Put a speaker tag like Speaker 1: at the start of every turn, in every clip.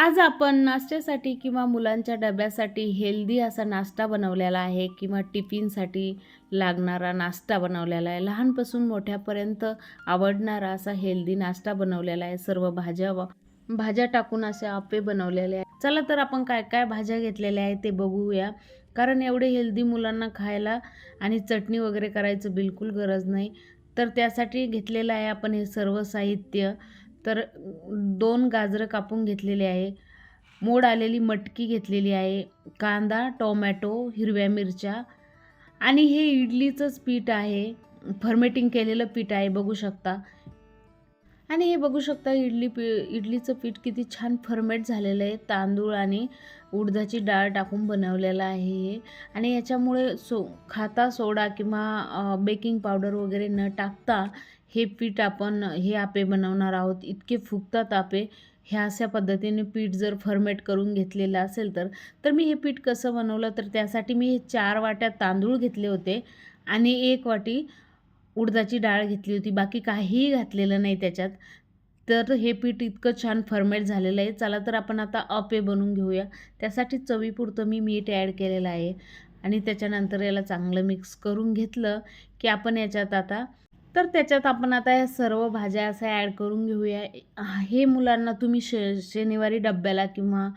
Speaker 1: आज आपण नाश्त्यासाठी किंवा मुलांच्या डब्यासाठी हेल्दी असा नाश्ता बनवलेला आहे किंवा टिफिनसाठी लागणारा नाश्ता बनवलेला आहे. लहानपासून मोठ्यापर्यंत आवडणारा असा हेल्दी नाश्ता बनवलेला आहे. सर्व भाज्या भाज्या टाकून असे आपे बनवलेले आहे चला तर आपण काय काय भाज्या घेतलेल्या आहे ते बघूया. कारण एवढे हेल्दी मुलांना खायला आणि चटणी वगैरे करायचं बिलकुल गरज नाही. तर त्यासाठी घेतलेलं आहे आपण हे सर्व साहित्य. तर दोन गाजरं कापून घेतलेले आहे. मोड आलेली मटकी घेतलेली आहे. कांदा टोमॅटो हिरव्या मिरच्या आणि हे इडलीचंच पीठ आहे. फर्मेटिंग केलेलं पीठ आहे बघू शकता. आणि हे बघू शकता इडली पी इडलीचं पीठ किती छान फर्मेट झालेलं आहे. तांदूळ आणि उडदाची डाळ टाकून बनवलेलं आहे हे. आणि याच्यामुळे सो खाता सोडा किंवा बेकिंग पावडर वगैरे न टाकता हे पीठ आपण हे आपे बनवणार आहोत. इतके फुगतात आपे ह्या अशा पद्धतीने पीठ जर फर्मेट करून घेतलेलं असेल तर तर मी हे पीठ कसं बनवलं? तर त्यासाठी मी हे चार वाट्या तांदूळ घेतले होते आणि एक वाटी उडदाची डाळ घेतली होती. बाकी काहीही घातलेलं नाही त्याच्यात. तर हे पीठ इतकं छान फर्मेट झालेलं आहे. चला तर आपण आता अपे बनवून घेऊया. त्यासाठी चवीपुरतं मी मीठ ॲड केलेलं आहे. आणि त्याच्यानंतर याला चांगलं मिक्स करून घेतलं की आपण याच्यात आता तर त्याच्यात आपण आता या सर्व भाज्या असा ॲड करून घेऊया. हे मुलांना तुम्ही श शनिवारी डब्याला किंवा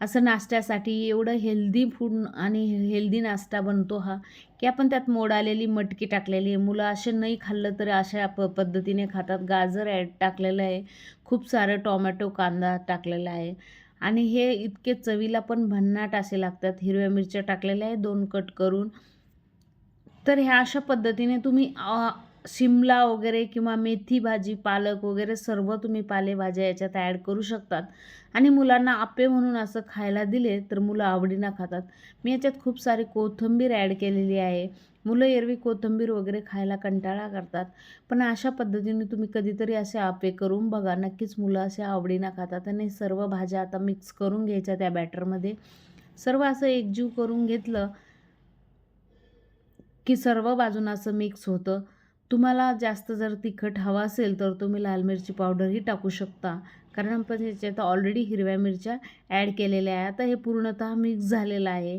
Speaker 1: असं नाश्त्यासाठी एवढं हेल्दी फूड आणि हेल्दी नाश्ता बनतो हा की आपण त्यात मोड आलेली मटकी टाकलेली आहे. मुलं असे नाही खाल्लं तर अशा प पद्धतीने खातात. गाजर ॲड टाकलेलं आहे. खूप सारं टोमॅटो कांदा टाकलेला आहे. आणि हे इतके चवीला पण भन्नाट असे लागतात. हिरव्या मिरच्या टाकलेल्या आहे. दोन कट करून. तर ह्या अशा पद्धतीने तुम्ही शिमला वगैरे किंवा मेथी भाजी पालक वगैरे सर्व तुम्ही पालेभाज्या याच्यात ॲड करू शकतात. आणि मुलांना आपे म्हणून असं खायला दिले तर मुलं आवडीनं खातात. मी याच्यात खूप सारी कोथिंबीर ॲड केलेली आहे. मुलं एरवी कोथिंबीर वगैरे खायला कंटाळा करतात. पण अशा पद्धतीने तुम्ही कधीतरी असे आपे करून बघा. नक्कीच मुलं असे आवडीनं खातात आणि सर्व भाज्या आता मिक्स करून घ्यायच्या त्या बॅटरमध्ये सर्व असं एकजीव करून घेतलं की सर्व बाजूनं असं मिक्स होतं. तुम्हाला जास्त जर तिखट हवा असेल तर तुम्ही लाल मिरची पावडरही टाकू शकता. कारण आपण याच्यात ऑलरेडी हिरव्या मिरच्या ॲड केलेल्या आहे आता हे पूर्णतः मिक्स झालेलं आहे.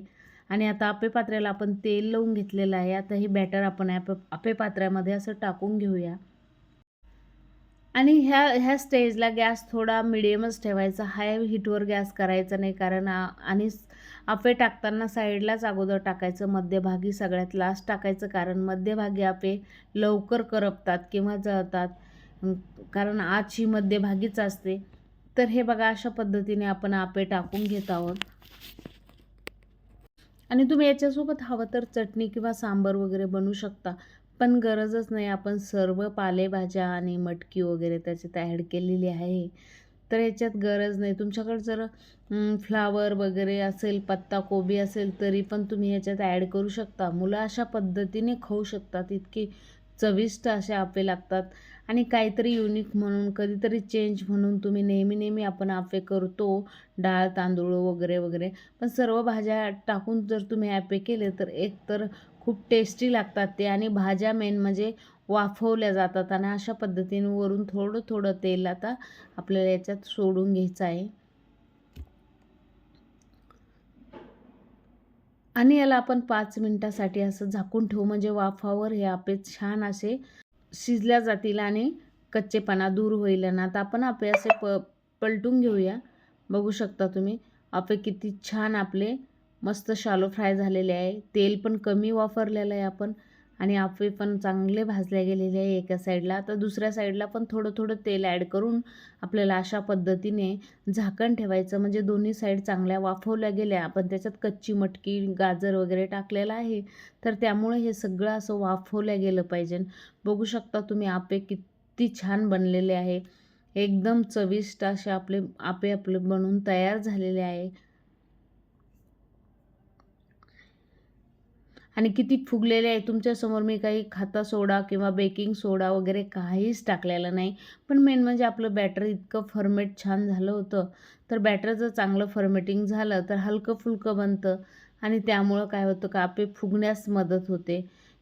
Speaker 1: आणि आता आपे पात्र्याला आपण तेल लावून घेतलेलं आहे. आता हे बॅटर आपण ॲप आपे पात्र्यामध्ये असं टाकून घेऊया. आणि ह्या ह्या स्टेजला गॅस थोडा मिडियमच ठेवायचा. हाय हीटवर गॅस करायचा नाही कारण आणि आपे टाकताना साईडलाच अगोदर टाकायचं मध्यभागी सगळ्यात लास्ट टाकायचं कारण मध्यभागी आपे लवकर करपतात किंवा जळतात. कारण आजची मध्यभागीच असते. तर हे बघा अशा पद्धतीने आपण आपे टाकून घेत आहोत. आणि तुम्ही याच्यासोबत हवं तर चटणी किंवा सांबर वगैरे बनवू शकता. पण गरजच नाही. आपण सर्व पालेभाज्या आणि मटकी वगैरे त्याच्यात ॲड केलेली आहे. तर याच्यात गरज नाही. तुमच्याकडे जर फ्लावर वगैरे असेल पत्ता कोबी असेल तरी पण तुम्ही याच्यात ॲड करू शकता. मुलं अशा पद्धतीने खाऊ शकतात. इतकी चविष्ट असे आपे लागतात. आणि काहीतरी युनिक म्हणून कधीतरी चेंज म्हणून तुम्ही नेहमी नेहमी आपण आपे करतो. डाळ तांदूळ वगैरे वगैरे. पण सर्व भाज्या टाकून जर तुम्ही ॲपे केले तर एक तर खूप टेस्टी लागतात ते. आणि भाज्या मेन म्हणजे वाफवल्या जातात. आणि अशा पद्धतीने वरून थोडं थोडं तेल आता आपल्याला याच्यात सोडून घ्यायचं आहे. आणि याला आपण पाच मिनटासाठी असं झाकून ठेवू. म्हणजे वाफावर हे आपे छान असे शिजल्या जातील आणि कच्चेपणा दूर होईल. ना आता आपण आपे असे प पलटून घेऊया. बघू शकता तुम्ही आपे किती छान आपले मस्त शालो फ्राय झालेले आहे. तेल पण कमी वापरलेलं आहे आपण. आणि आपे पण चांगले भाजले गेलेले आहे एका साईडला. तर दुसऱ्या साईडला पण थोडं थोडं तेल ॲड करून आपल्याला अशा पद्धतीने झाकण ठेवायचं. म्हणजे दोन्ही साईड चांगल्या वाफवल्या गेल्या. आपण त्याच्यात कच्ची मटकी गाजर वगैरे टाकलेलं आहे. तर त्यामुळे हे सगळं असं वाफवल्या गेलं पाहिजे. बघू शकता तुम्ही आपे किती छान बनलेले आहे. एकदम चविष्ट असे आपले आपे आपले बनवून तयार झालेले आहे. आणि किती फुगलेले आहे. तुमच्यासमोर मी काही खाता सोडा किंवा बेकिंग सोडा वगैरे काहीच टाकलेलं नाही. पण मेन म्हणजे आपलं बॅटर इतकं फर्मेट छान झालं होतं. तर बॅटर जर चांगलं फर्मेटिंग झालं तर हलकं फुलकं बनतं. आणि त्यामुळं काय होतं का आपे फुगण्यास मदत होते.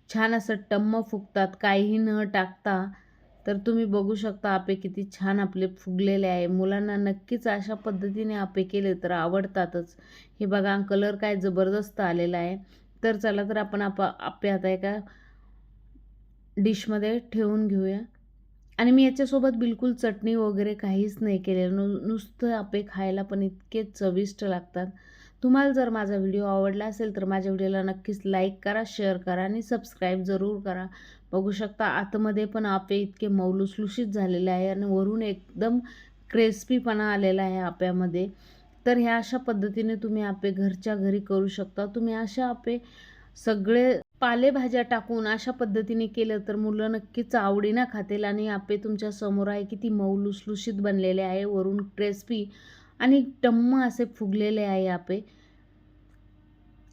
Speaker 1: छान असं टम्म फुगतात काहीही न टाकता. तर तुम्ही बघू शकता आपे किती छान आपले फुगलेले आहे. मुलांना नक्कीच अशा पद्धतीने आपे केले तर आवडतातच. हे बघा कलर काय जबरदस्त आलेला आहे. तर चला तर आपण आप आपे आता एका डिशमध्ये ठेवून घेऊया. आणि मी याच्यासोबत बिलकुल चटणी वगैरे काहीच नाही केलेलं. नु नुसतं आपे खायला पण इतके चविष्ट लागतात. तुम्हाला जर माझा व्हिडिओ आवडला असेल तर माझ्या व्हिडिओला नक्कीच लाईक करा शेअर करा आणि सबस्क्राईब जरूर करा. बघू शकता आतमध्ये पण आपे इतके मौलुसलुशीत झालेले आहे आणि वरून एकदम क्रेस्पीपणा आलेला आहे आप्यामध्ये. तर ह्या अशा पद्धतीने तुम्ही आपे घरच्या घरी करू शकता. तुम्ही अशा आपे सगळे पालेभाज्या टाकून अशा पद्धतीने केलं तर मुलं नक्कीच आवडीनं खातील आणि आपे तुमच्यासमोर आहे किती मऊ लुसलुशीत बनलेले आहे. वरून क्रेस्पी आणि टम्म असे फुगलेले आहे आपे.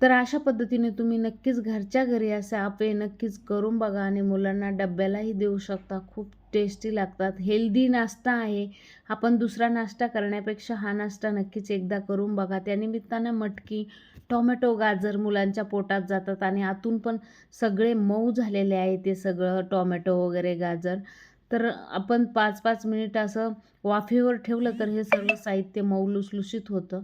Speaker 1: तर अशा पद्धतीने तुम्ही नक्कीच घरच्या घरी असे आपे नक्कीच करून बघा आणि मुलांना डब्यालाही देऊ शकता. खूप टेस्टी लागतात. हेल्दी नाश्ता आहे. आपण दुसरा नाश्ता करण्यापेक्षा हा नाश्ता नक्कीच एकदा करून बघा. त्यानिमित्तानं मटकी टोमॅटो गाजर मुलांच्या पोटात जातात आणि आतून पण सगळे मऊ झालेले आहे ते सगळं टोमॅटो वगैरे गाजर. तर आपण पाच पाच मिनिट असं वाफेवर ठेवलं तर हे सर्व साहित्य मऊ लुसलुशीत होतं.